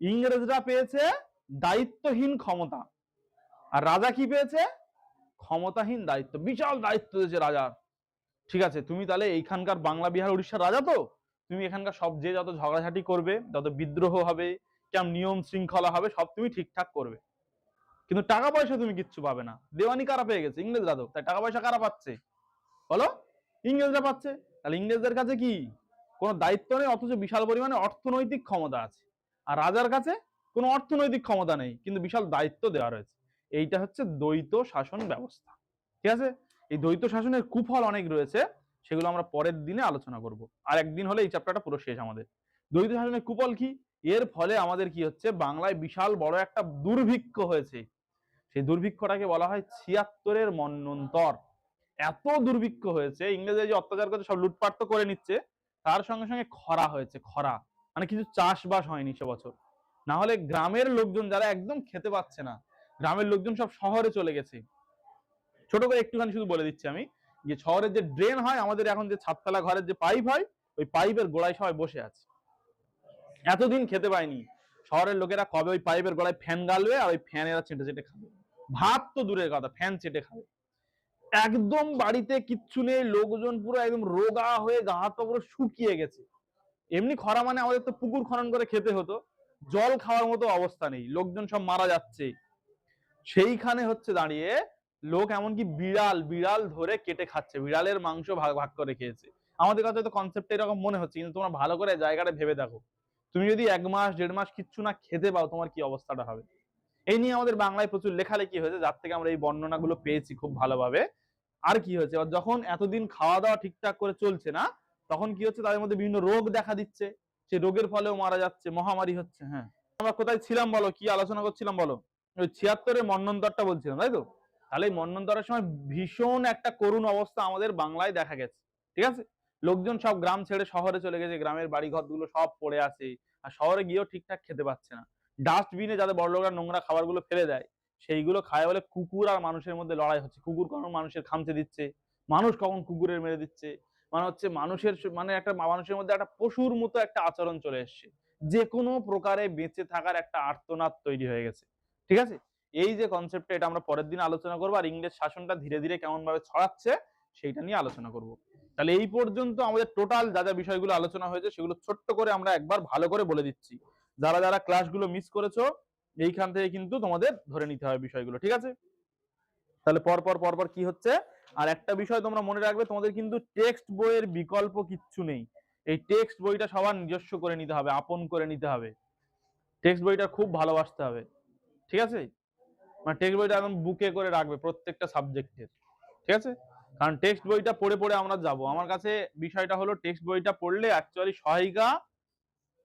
ইংরেজরা পেয়েছে দায়িত্বহীন ক্ষমতা। আর রাজা কি পেয়েছে? ক্ষমতাহীন দায়িত্ব, বিশাল দায়িত্ব দিয়েছে রাজার ঠিক আছে, তুমি তাহলে এইখানকার বাংলা, বিহার, উড়িষ্যার রাজা তো? তুমি এখানকার সব, যে যত ঝগড়াঝাটি করবে, যত বিদ্রোহ হবে, কেমন নিয়ম শৃঙ্খলা হবে, সব তুমি ঠিকঠাক করবে। কিন্তু টাকা পয়সা তুমি কিচ্ছু পাবে না। দেওয়ানি কারা পেয়ে গেছে? ইংরেজরা তো। তাই টাকা পয়সা কারা পাচ্ছে? বলো? ইংরেজরা পাচ্ছে? তাহলে ইংরেজদের কাছে কি? কোনো দায়িত্ব নেই, অথচ বিশাল পরিমাণে অর্থনৈতিক ক্ষমতা আছে। আর রাজার কাছে কোনো অর্থনৈতিক ক্ষমতা নেই, কিন্তু বিশাল দায়িত্ব দেওয়া রয়েছে। এইটা হচ্ছে দ্বৈত শাসন ব্যবস্থা। ঠিক আছে? এই দ্বৈত শাসনের কুফল অনেক রয়েছে, সেগুলো আমরা পরের দিনে আলোচনা করব। আর একদিন হলে এই চ্যাপ্টারটা পুরো শেষ আমাদের। দ্বৈত শাসনের কুফল কি? এর ফলে আমাদের কি হচ্ছে? বাংলায় বিশাল বড় একটা দুর্ভিক্ষ হয়েছে। সেই দুর্ভিক্ষটাকে বলা হয় ছিয়াত্তরের মন্নন্তর। এত দুর্ভিক্ষ হয়েছে, ইংরেজরা যে অত্যাচার করছে, সব লুটপাট তো করে নিচ্ছে, তার সঙ্গে সঙ্গে খরা হয়েছে, খরা। মানে কিছু চাষবাস হয়নি সে বছর। না হলে গ্রামের লোকজন যারা একদম খেতে পাচ্ছে না গ্রামের লোকজন সব শহরে চলে গেছে। ছোট করে একটুখানি শুধু বলে দিচ্ছি আমি যে শহরের যে ড্রেন হয়, আমাদের এখন যে ছাদতলা ঘরের যে পাইপ হয়, ওই পাইপের গোড়ায় সবাই বসে আছে। এতদিন খেতে পায়নি শহরের লোকেরা কবে ওই পাইপের গোড়ায় ফ্যান গালবে আর ওই ফ্যান এরা চেটে চেটে খাবে? ভাত তো দূরের কথা ফ্যান চেটে খাবে। একদম বাড়িতে কিচ্ছু নেই, লোকজন পুরো একদম রোগা হয়ে গা হাত পুরো শুকিয়ে গেছে। এমনি খরা মানে আমাদের তো পুকুর খনন করে খেতে হতো। জল খাওয়ার মতো অবস্থা নেই, লোকজন সব মারা যাচ্ছে। সেইখানে হচ্ছে দাঁড়িয়ে লোক এমনকি বিড়াল বিড়াল ধরে কেটে খাচ্ছে। বিড়ালের মাংস ভাগ ভাগ করে খেয়েছে। আমাদের কাছে তো কনসেপ্ট এরকম মনে হচ্ছে, কিন্তু তোমরা ভালো করে জায়গাটা ভেবে দেখো। তুমি যদি এক মাস, দেড় মাস কিচ্ছু না খেতে পাও, তোমার কি অবস্থাটা হবে? এই নিয়ে আমাদের বাংলায় প্রচুর লেখালেখি হয়েছে, যার থেকে আমরা এই বর্ণনাগুলো পেয়েছি খুব ভালোভাবে। আর কি হয়েছে? যখন এতদিন খাওয়া দাওয়া ঠিকঠাক করে চলছে না, তখন কি হচ্ছে? তাদের মধ্যে বিভিন্ন রোগ দেখা দিচ্ছে। সে রোগের ফলেও মারা যাচ্ছে, মহামারী হচ্ছে হ্যাঁ। আমরা কোথায় ছিলাম বলো? কি আলোচনা করছিলাম বলো? ছিয়াত্তরের মন্নন্তরটা বলছিলাম, তাই তো? তাহলে এই মন্নন্তরের সময় ভীষণ একটা করুণ অবস্থা আমাদের বাংলায় দেখা গেছে, ঠিক আছে? লোকজন সব গ্রাম ছেড়ে শহরে চলে গেছে, গ্রামের বাড়ি ঘরগুলো সব পড়ে আছে, আর শহরে গিয়েও ঠিকঠাক খেতে পাচ্ছে না। ডাস্টবিনে যাদের বড় লোকরা নোংরা খাবারগুলো ফেলে দেয়, সেইগুলো খায় বলে কুকুর আর মানুষের মধ্যে লড়াই হচ্ছে। কুকুর কখন মানুষের খামচে দিচ্ছে? মানুষ কখন কুকুরের মেরে দিচ্ছে? মানে হচ্ছে মানুষের মানে একটা মানুষের মধ্যে একটা পশুর মতো একটা আচরণ চলে এসছে। যে কোনো প্রকারে বেঁচে থাকার একটা আর্তনাদ তৈরি হয়ে গেছে। ঠিক আছে? এই যে কনসেপ্টটা এটা আমরা পরের দিন আলোচনা করব আর ইংরেজ শাসনটা ধীরে ধীরে কেমন ভাবে ছড়াচ্ছে, সেইটা নিয়ে আলোচনা করব। তাহলে এই পর্যন্ত আমাদের টোটাল যা যা বিষয়গুলো আলোচনা হয়েছে, সেগুলো ছোট্ট করে আমরা একবার ভালো করে বলে দিচ্ছি। যারা যারা ক্লাসগুলো মিস করেছ, এইখান থেকে কিন্তু তোমাদের ধরে নিতে হবে বিষয়গুলো, ঠিক আছে? তাহলে পর পর পর পর কি হচ্ছে? আর একটা বিষয় তোমরা মনে রাখবে, তোমাদের কিন্তু টেক্সট বইয়ের বিকল্প কিচ্ছু নেই। এই টেক্সট বইটা সবার নিজস্ব করে নিতে হবে, আপন করে নিতে হবে। টেক্সট বইটা খুব ভালোবাসতে হবে। ঠিক আছে? মানে টেক্সট বইটা একদম বুকে করে রাখবে প্রত্যেকটা সাবজেক্টের ঠিক আছে? কারণ টেক্সট বইটা পড়ে পড়ে আমরা যাব। আমার কাছে বিষয়টা হলো টেক্সট বইটা পড়লে অ্যাকচুয়ালি সহায়িকা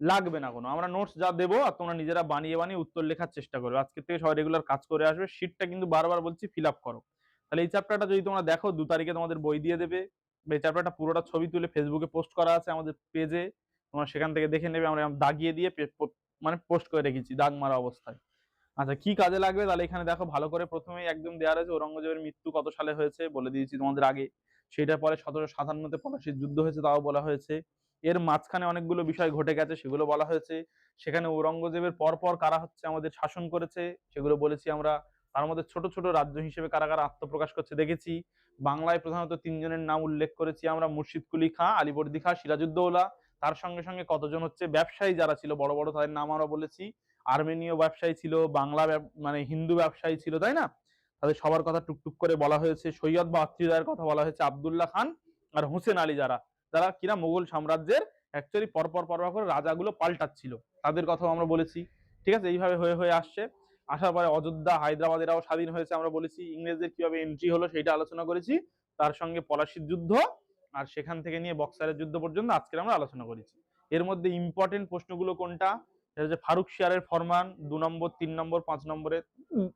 লাগবে না কোনো। আমরা নোটস যা দেবো আর তোমরা নিজেরা বানিয়ে বানিয়ে উত্তর লেখার চেষ্টা করবে। আজকে থেকে সবাই রেগুলার কাজ করে আসবে। শীটটা কিন্তু বারবার বলছি ফিল আপ করো। তাহলে এই চ্যাপ্টারটা যদি তোমরা দেখো, দু তারিখে তোমাদের বই দিয়ে দেবে। এই চ্যাপ্টারটা পুরোটা ছবি তুলে ফেসবুকে পোস্ট করা আছে আমাদের পেজে তোমরা সেখান থেকে দেখে নেবে। আমরা দাগিয়ে দিয়ে মানে পোস্ট করে রেখেছি, দাগ মারা অবস্থায়। আচ্ছা কি কাজে লাগবে? তাহলে এখানে দেখো ভালো করে প্রথমেই একদম দেওয়া রয়েছে ঔরঙ্গজেবের মৃত্যু কত সালে হয়েছে বলে দিয়েছি তোমাদের আগে। সেটা পরে সতেরোশো সাতান্নতে পলাশির যুদ্ধ হয়েছে তাও বলা হয়েছে। এর মাঝখানে অনেকগুলো বিষয় ঘটে গেছে, সেগুলো বলা হয়েছে। সেখানে ঔরঙ্গজেবের পর পর কারা হচ্ছে আমাদের শাসন করেছে, সেগুলো বলেছি আমরা। তার মধ্যে ছোট ছোট রাজ্য হিসেবে কারা কারা আত্মপ্রকাশ করছে দেখেছি। বাংলায় প্রধানত তিনজনের নাম উল্লেখ করেছি আমরা মুর্শিদ কুলি খাঁ, আলিবর্দি খাঁ সিরাজুদ্দৌলা তার সঙ্গে সঙ্গে কতজন হচ্ছে ব্যবসায়ী যারা ছিল, বড় বড় তাদের নাম আমরা বলেছি। আর্মেনীয় ব্যবসায়ী ছিল, বাংলা মানে হিন্দু ব্যবসায়ী ছিল, তাই না? তাদের সবার কথা টুকটুক করে বলা হয়েছে। সৈয়দ বা আত্মীয়দের কথা বলা হয়েছে আবদুল্লাহ খান আর হোসেন আলী যারা। যারা কিনা মোগল সাম্রাজ্যের অ্যাকচুয়ালি পরপর পরপর করে রাজাগুলো পাল্টাচ্ছিল। তাদের কথাও আমরা বলেছি। ঠিক আছে? এইভাবে হয়ে হয়ে আসছে। আসার পরে অযোধ্যা হায়দ্রাবাদ এরাও স্বাধীন হয়েছে আমরা বলেছি। ইংরেজদের কীভাবে এন্ট্রি হলো সেটা আলোচনা করেছি। তার সঙ্গে পলাশির যুদ্ধ আর সেখান থেকে নিয়ে বক্সারের যুদ্ধ পর্যন্ত আজকে আমরা আলোচনা করেছি। এর মধ্যে ইম্পর্টেন্ট প্রশ্নগুলো কোনটা? সেটা হচ্ছে ফারুক শিয়ারের ফরমান, দু নম্বর, তিন নম্বর, পাঁচ নম্বরে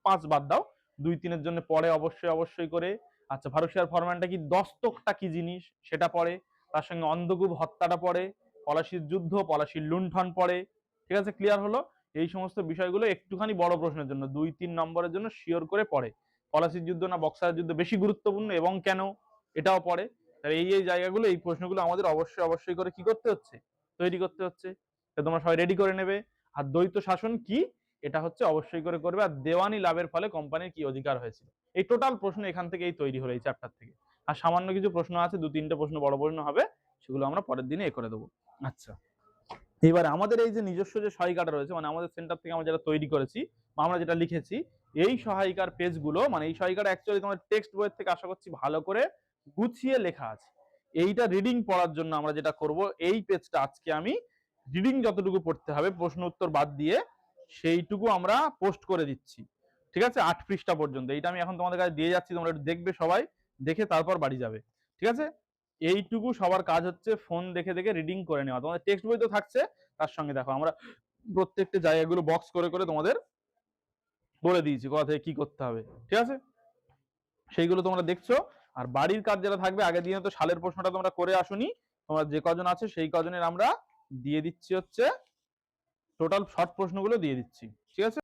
পাঁচ বাদ দাও। দুই তিনের জন্য পড়ে অবশ্যই অবশ্যই করে। আচ্ছা ফারুক শিয়ার ফরমানটা কি দস্তকটা কি জিনিস? সেটা পড়ে তার সঙ্গে অন্ধকূপ হত্যাটা পড়ে পলাশির যুদ্ধ, পলাশির লুণ্ঠন পড়ে ঠিক আছে ক্লিয়ার হলো? এই সমস্ত বিষয়গুলো একটুখানি বড় প্রশ্নের জন্য, দুই তিন নম্বরের জন্য শিওর করে পড়ে পলাশির যুদ্ধ না বক্সারের যুদ্ধ বেশি গুরুত্বপূর্ণ এবং কেন? এটাও পড়ে তাহলে এই এই জায়গাগুলো, এই প্রশ্নগুলো আমাদের অবশ্যই অবশ্যই করে কি করতে হচ্ছে? তৈরি করতে হচ্ছে। তো তোমরা সবাই রেডি করে নেবে। আর দ্বৈত শাসন কি? এটা হচ্ছে অবশ্যই করে করবে। আর দেওয়ানি লাভের ফলে কোম্পানির কি অধিকার হয়েছিল? এই টোটাল প্রশ্ন এখান থেকেই তৈরি হলো এই চ্যাপ্টার থেকে। আর সামান্য কিছু প্রশ্ন আছে দু তিনটে প্রশ্ন বড় প্রশ্ন হবে সেগুলো আমরা পরের দিনে এ করে দেবো। আচ্ছা। এবার আমাদের এই যে নিজস্ব যে সহায়িকাটা রয়েছে মানে আমাদের সেন্টার থেকে আমরা যেটা তৈরি করেছি বা আমরা যেটা লিখেছি এই সহায়িকার পেজগুলো মানে এই সহায়িকাটা অ্যাকচুয়ালি তোমার টেক্সট বইয়ের থেকে আশা করছি ভালো করে গুছিয়ে লেখা আছে। এইটা রিডিং পড়ার জন্য আমরা যেটা করব এই পেজটা আজকে আমি রিডিং যতটুকু পড়তে হবে, প্রশ্ন উত্তর বাদ দিয়ে সেইটুকু আমরা পোস্ট করে দিচ্ছি। ঠিক আছে? আট পৃষ্ঠা পর্যন্ত। এইটা আমি এখন তোমাদের কাছে দিয়ে যাচ্ছি, তোমরা একটু দেখবে সবাই, দেখে তারপর বাড়ি যাবে। ঠিক আছে? এইটুকু সবার কাজ হচ্ছে ফোন দেখে দেখে রিডিং করে নেওয়া। তোমাদের টেক্সট বই তো থাকছে, তার সঙ্গে দেখো, আমরা প্রত্যেকটা জায়গাগুলো বক্স করে করে তোমাদের বলে দিয়েছি, কোথা থেকে কি করতে হবে। ঠিক আছে? সেইগুলো তোমরা দেখছ। আর বাড়ির কাজ যেটা থাকবে, আগের দিনে তো সালের প্রশ্নটা তোমরা করে আসুনি। তোমরা যে কজন আছে, সেই কজনের আমরা দিয়ে দিচ্ছি হচ্ছে টোটাল শর্ট প্রশ্নগুলো দিয়ে দিচ্ছি ঠিক আছে?